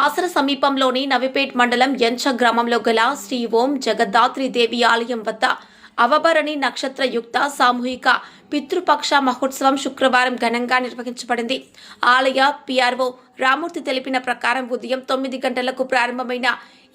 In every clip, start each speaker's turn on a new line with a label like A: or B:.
A: బాసర సమీపంలోని నవిపేట్ మండలం ఎంచ గ్రామంలో గల శ్రీ ఓం జగద్దాత్రి దేవి ఆలయం వద్ద అవభరణి నక్షత్ర యుక్త సామూహిక పితృపక్ష మహోత్సవం శుక్రవారం ఘనంగా నిర్వహించబడింది. ఆలయ పిఆర్ఓ రామూర్తి తెలిపిన ప్రకారం ఉదయం తొమ్మిది గంటలకు ప్రారంభమైన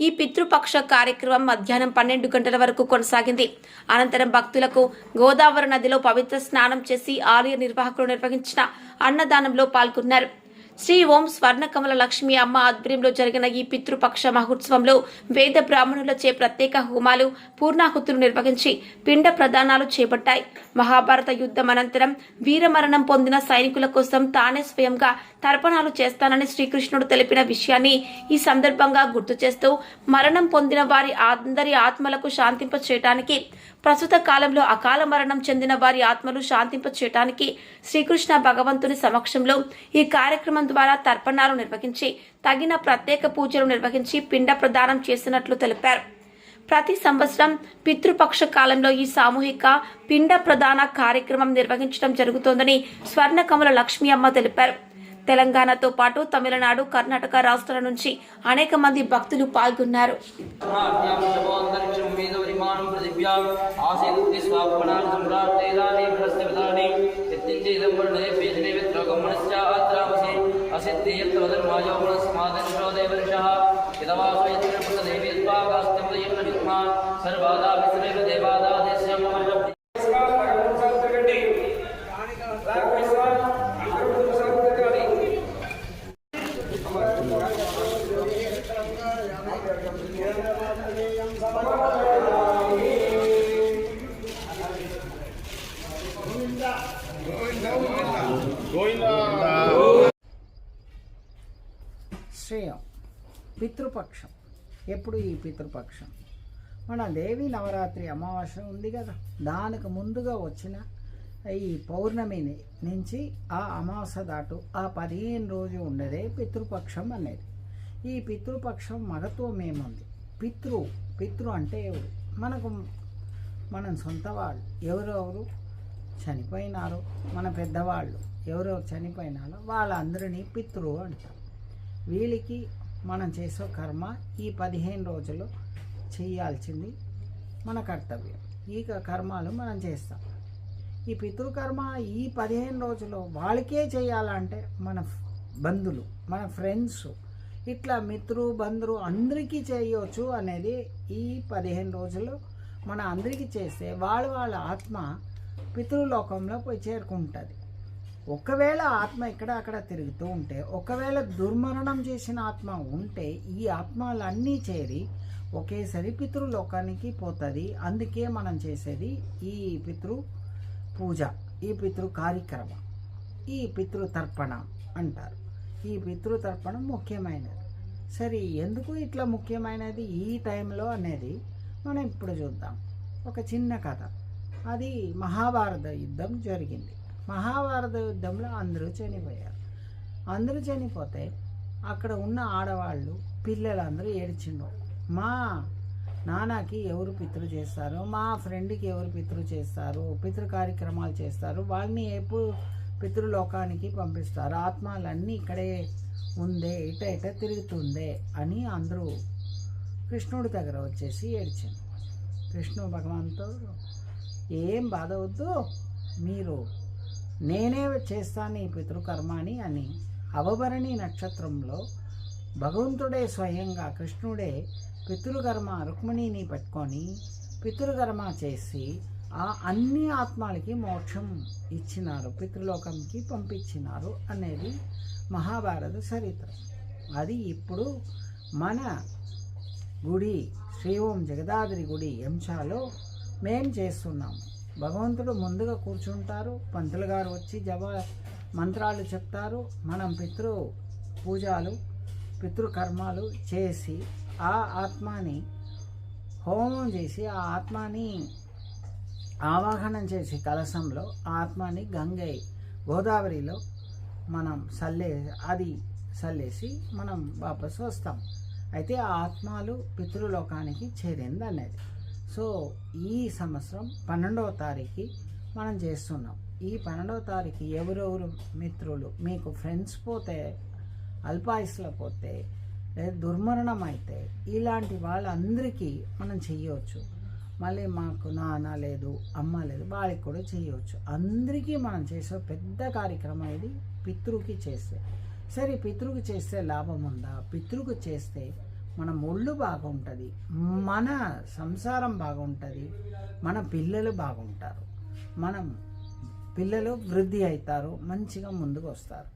A: ఈ పితృపక్ష కార్యక్రమం మధ్యాహ్నం పన్నెండు గంటల వరకు కొనసాగింది. అనంతరం భక్తులకు గోదావరి నదిలో పవిత్ర స్నానం చేసి ఆలయ నిర్వాహకులు నిర్వహించిన అన్నదానంలో పాల్గొన్నారు. శ్రీ ఓం స్వర్ణకమల లక్ష్మి అమ్మ ఆధ్వర్యంలో జరిగిన ఈ పితృపక్ష మహోత్సవంలో వేద బ్రాహ్మణులచే ప్రత్యేక హోమాలు పూర్ణాహుతులు నిర్వహించి పిండ ప్రదానాలు చేపట్టాయి. మహాభారత యుద్ధం అనంతరం వీరమరణం పొందిన సైనికుల కోసం తానే స్వయంగా తర్పణాలు చేస్తానని శ్రీకృష్ణుడు తెలిపిన విషయాన్ని ఈ సందర్భంగా గుర్తు చేస్తూ మరణం పొందిన వారి అందరి ఆత్మలకు శాంతింప చేయటానికి ప్రస్తుత కాలంలో అకాల మరణం చెందిన వారి ఆత్మలు శాంతింప చేయటానికి శ్రీకృష్ణ భగవంతుని సమక్షంలో ఈ కార్యక్రమం ద్వారా తర్పణాలు నిర్వహించి తగిన ప్రత్యేక పూజలు నిర్వహించి పిండ ప్రదానం చేసినట్లు తెలిపారు. ప్రతి సంవత్సరం పితృపక్ష కాలంలో ఈ సామూహిక పిండ ప్రదాన కార్యక్రమం నిర్వహించడం జరుగుతోందని స్వర్ణకమల లక్ష్మీ అమ్మ తెలిపారు. తెలంగాణతో పాటు తమిళనాడు కర్ణాటక రాష్ట్రాల నుంచి అనేక మంది భక్తులు పాల్గొన్నారు.
B: பூஜாம் ஆசீதுத்தி ஸ்வாபனான் சம்ராட் தைலானி பிரஸ்தவிதானி எத்திஞ்ச இதம்பரணே பேஜ்னேவித்ரோ கம்மனஸ்யா ஆத்ராமசி அசித்தி யத்வதன் மாயோகுணஸ்மாதன் ஷோதேவர்ஷா இதவாசு
C: శ్రేయం పితృపక్షం. ఎప్పుడు ఈ పితృపక్షం? మన దేవి నవరాత్రి అమావాస్య ఉంది కదా. దానికి ముందుగా వచ్చిన ఈ పౌర్ణమి నుంచి ఆ అమావాస్య దాటు ఆ పదిహేను రోజు ఉండదే పితృపక్షం అనేది. ఈ పితృపక్షం మగత్వం ఏముంది? పితృ పితృ అంటే ఎవరు? మనకు మనం సొంత వాళ్ళు. ఎవరెవరు? చనిపోయినారు. మన పెద్దవాళ్ళు ఎవరెవరు చనిపోయినారో వాళ్ళందరినీ పితృ అంటారు. వీళ్ళకి మనం చేసే కర్మ ఈ పదిహేను రోజులు చేయాల్సింది మన కర్తవ్యం. ఈ కర్మాలు మనం చేస్తాం. ఈ పితృకర్మ ఈ పదిహేను రోజులు వాళ్ళకే చేయాలంటే మన బంధువులు మన ఫ్రెండ్స్ ఇట్లా మిత్రు బంధువు అందరికీ చేయవచ్చు అనేది ఈ పదిహేను రోజులు మన అందరికీ చేస్తే వాళ్ళ వాళ్ళ ఆత్మ పితృలోకంలో పోయి చేరుకుంటుంది. ఒకవేళ ఆత్మ ఇక్కడ అక్కడ తిరుగుతూ ఉంటే ఒకవేళ దుర్మరణం చేసిన ఆత్మ ఉంటే ఈ ఆత్మలన్నీ చేరి ఒకేసారి పితృలోకానికి పోతుంది. అందుకే మనం చేసేది ఈ పితృ పూజ ఈ పితృ కార్యక్రమం ఈ పితృ తర్పణ అంటారు. ఈ పితృ తర్పణం ముఖ్యమైనది. సరే ఎందుకు ఇట్లా ముఖ్యమైనది? ఈ టైంలో అనేది మనం ఇప్పుడు చూద్దాం. ఒక చిన్న కథ. అది మహాభారత యుద్ధం జరిగింది. మహాభారత యుద్ధంలో అందరూ చనిపోయారు. అందరూ చనిపోతే అక్కడ ఉన్న ఆడవాళ్ళు పిల్లలందరూ ఏడ్చిండ్రు. మా నాన్నకి ఎవరు పితృ చేస్తారు? మా ఫ్రెండ్కి ఎవరు పితృ చేస్తారు? పితృ కార్యక్రమాలు చేస్తారు? వాళ్ళని ఎప్పుడు పితృలోకానికి పంపిస్తారు? ఆత్మలన్నీ ఇక్కడే ఉందే ఇట ఇట తిరుగుతుందే అని అందరూ కృష్ణుడి దగ్గర వచ్చేసి ఏడ్చాను కృష్ణు భగవంతుడు ఏం బాధ వద్దు. మీరు నేనే చేస్తాను ఈ పితృకర్మాని అని అవభరణి నక్షత్రంలో భగవంతుడే స్వయంగా కృష్ణుడే పితృకర్మ రుక్మిణిని పట్టుకొని పితృకర్మ చేసి ఆ అన్ని ఆత్మలకి మోక్షం ఇచ్చినారు పితృలోకంకి పంపించినారు అనేది మహాభారత చరిత్ర. అది ఇప్పుడు మన గుడి శ్రీ ఓం జగదాద్రి గుడి ఎంచాలో మేం చేస్తున్నాము. భగవంతుడు ముందుగా కూర్చుంటారు పంతులు గారు వచ్చి జప మంత్రాలు చెప్తారు మనం పితృ పూజలు పితృకర్మాలు చేసి ఆ ఆత్మని హోమం చేసి ఆ ఆత్మని ఆవాహనం చేసి కలశంలో ఆ ఆత్మని గంగై గోదావరిలో మనం సల్లే అది సల్లేసి మనం వాపసు వస్తాం. అయితే ఆ ఆత్మలు పితృలోకానికి చేరింది అనేది సో ఈ సంవత్సరం పన్నెండవ తారీఖు మనం చేస్తున్నాం. ఈ పన్నెండవ తారీఖు ఎవరెవరు మిత్రులు మీకు ఫ్రెండ్స్ పోతే అల్పాయుస్లో పోతే లేదా దుర్మరణం అయితే ఇలాంటి వాళ్ళందరికీ మనం చెయ్యవచ్చు మళ్ళీ మాకు నాన్న లేదు అమ్మ లేదు వాళ్ళకి కూడా చేయవచ్చు. అందరికీ మనం చేసే పెద్ద కార్యక్రమం ఇది పితృకి చేస్తే. సరే పితృకి చేస్తే లాభం ఉందా? పితృకి చేస్తే మన ఒళ్ళు బాగుంటుంది మన సంసారం బాగుంటుంది మన పిల్లలు బాగుంటారు మనం పిల్లలు వృద్ధి అవుతారు మంచిగా ముందుకు వస్తారు.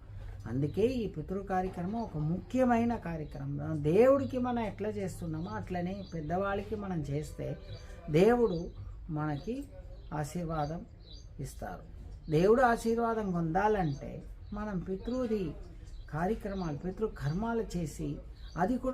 C: అందుకే ఈ పితృ కార్యక్రమం ఒక ముఖ్యమైన కార్యక్రమం. దేవుడికి మనం ఎట్లా చేస్తున్నామో అట్లనే పెద్దవాళ్ళకి మనం చేస్తే దేవుడు మనకి ఆశీర్వాదం ఇస్తారు. దేవుడు ఆశీర్వాదం పొందాలంటే మనం పితృది కార్యక్రమాలు పితృ కర్మాలు చేసి అది కూడా